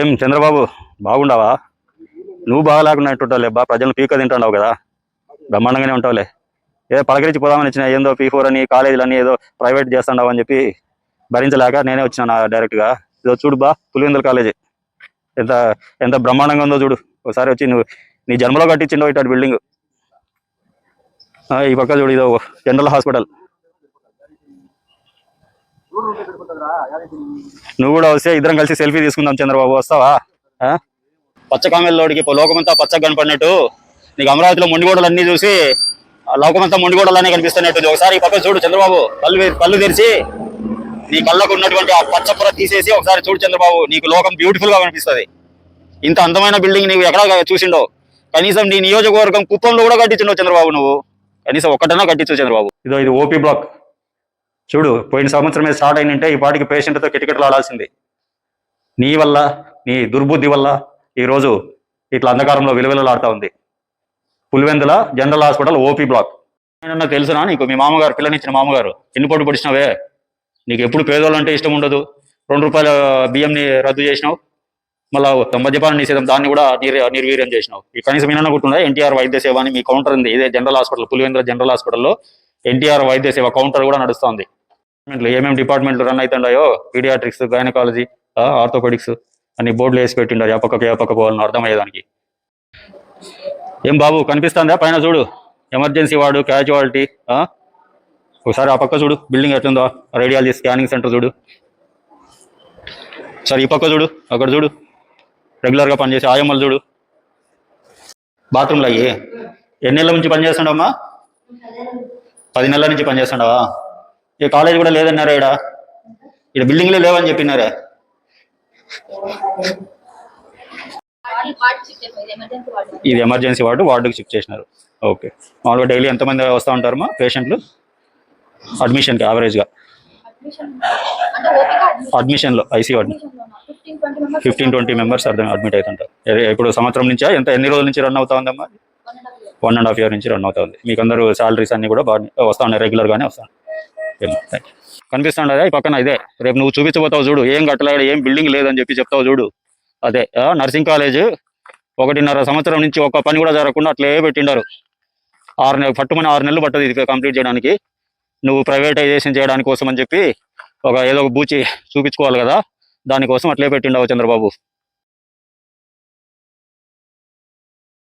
ఏం చంద్రబాబు బాగుండవా? నువ్వు బాగా లేకున్నట్టుంటావులే బా ప్రజలను పీక తింటున్నావు కదా. బ్రహ్మాండంగానే ఉంటావులే. ఏదో పలకరించి పోదామని వచ్చిన ఏందో పీ ఫోర్ అని కాలేజీలని ఏదో ప్రైవేట్ చేస్తున్నావు అని చెప్పి భరించలేక నేనే వచ్చినా డైరెక్ట్గా. ఇదో చూడు బా పులివెందుల కాలేజీ. ఎంత ఎంత బ్రహ్మాండంగా ఉందో చూడు. ఒకసారి వచ్చి నువ్వు నీ జన్మలో కట్టించిండో ఇటు బిల్డింగ్. ఈ పక్క చూడు ఇదో జనరల్ హాస్పిటల్. నువ్వు కూడా వస్తే ఇద్దరం కలిసి సెల్ఫీ తీసుకుందాం చంద్రబాబు వస్తావా? పచ్చ కామెల్లోడికి ఇప్పుడు లోకమంతా పచ్చగా కనపడినట్టు. నీకు అమరావతిలో మొండిగోడలు అన్ని చూసి ఆ లోకమంతా మొండిగోడలనే కనిపిస్తున్నట్టు ఒకసారి ఈ పక్క చూడు చంద్రబాబు కళ్ళు కళ్ళు తెరిచి. నీ కళ్ళకు ఉన్నటువంటి ఆ పచ్చ పొర తీసేసి ఒకసారి చూడు చంద్రబాబు నీకు లోకం బ్యూటిఫుల్గా కనిపిస్తుంది. ఇంత అందమైన బిల్డింగ్ నీవు ఎక్కడ చూసిండవు కనీసం నీ నియోజకవర్గం కుప్పంలో కూడా కట్టించుండవు చంద్రబాబు నువ్వు. కనీసం ఒక్కటన్నా కట్టించు చంద్రబాబు. ఇదో ఇది ఓపీ బ్లాక్. చూడు పోయిన సంవత్సరమే స్టార్ట్ అయినంటే ఈ పాటికి పేషెంట్తో కిటకిటలు ఆడాల్సింది. నీ వల్ల నీ దుర్బుద్ధి వల్ల ఈరోజు ఇట్లా అంధకారంలో విలువెలలాడుతూ ఉంది. Pulivendula general hospital OP block. నేనన్నా తెలుసునా నీకు? మీ మామగారు పిల్లనిచ్చిన మామగారు ఎన్ని పొట్టు పొడిచినావే? నీకు ఎప్పుడు పేదోళ్ళు అంటే ఇష్టం ఉండదు. రెండు రూపాయల బియ్యంని రద్దు చేసినావు. మళ్ళా మద్యపాన నిషేధం దాన్ని కూడా నిర్ నిర్వీర్యం చేసినావు. ఈ కనీసం ఏమన్నా గుర్తుందా? ఎన్టీఆర్ వైద్య సేవ అని మీ కౌంటర్ ఉంది. ఇదే జనరల్ హాస్పిటల్ పులివెందుల జనరల్ హాస్పిటల్లో ఎన్టీఆర్ వైద్య సేవ కౌంటర్ కూడా నడుస్తుంది. ఏమేమి డిపార్ట్మెంట్లు రన్ అవుతుంటాయో పీడియాట్రిక్స్ గైనకాలజీ ఆర్థోపెడిక్స్ అన్ని బోర్డులు వేసి పెట్టిండారు. ఏ పక్కకి ఏ పక్క పోవాలని అర్థమయ్యేదానికి. ఏం బాబు కనిపిస్తుందా? పైన చూడు. ఎమర్జెన్సీ వార్డు క్యాజువాలిటీ ఒకసారి ఆ పక్క చూడు. బిల్డింగ్ ఎట్లుందో రేడియాలజీ స్కానింగ్ సెంటర్ చూడు. సరే ఈ పక్క చూడు. అక్కడ చూడు. రెగ్యులర్గా పనిచేసే ఆయమ్మలు చూడు. బాత్రూమ్లో అయ్యి. ఎన్ని నుంచి పనిచేస్తుండమ్మా పది నెలల నుంచి పనిచేస్తుండవా? ఈ కాలేజ్ కూడా లేదన్నారు ఇక్కడ ఇక్కడ బిల్డింగ్లే లేవని చెప్పినారే ఇది ఎమర్జెన్సీ వార్డు వార్డుకి షిఫ్ట్ చేసినారు. ఓకే మామూలుగా డైలీ ఎంతమంది వస్తూ ఉంటారమ్మా పేషెంట్లు అడ్మిషన్కి యావరేజ్గా అడ్మిషన్లో IC admission fifteen twenty members అర్థం అడ్మిట్ అవుతుంటారు ఇప్పుడు సంవత్సరం నుంచా? ఎంత ఎన్ని రోజుల నుంచి రన్ అవుతా ఉందమ్మా? వన్ అండ్ హాఫ్ ఇయర్ నుంచి రన్ అవుతుంది. మీకు అందరూ సాలరీస్ అన్ని కూడా బాగా వస్తా ఉన్నాయి రెగ్యులర్గానే వస్తాను కనిపిస్తుండదా ఈ పక్కన ఇదే. రేపు నువ్వు చూపించబోతావు చూడు. ఏం కట్టలేడు ఏం బిల్డింగ్ లేదని చెప్పి చెప్తావు చూడు. అదే నర్సింగ్ కాలేజ్ ఒకటిన్నర సంవత్సరం నుంచి ఒక పని కూడా జరగకుండా అట్లే పెట్టిండారు. ఆరు నెలలు పట్టుమని ఆరు నెలలు పట్టదు ఇది కంప్లీట్ చేయడానికి. నువ్వు ప్రైవేటైజేషన్ చేయడానికి కోసం అని చెప్పి ఒక ఏదో ఒక బూచి చూపించుకోవాలి కదా. దానికోసం అట్లే పెట్టిండవు చంద్రబాబు.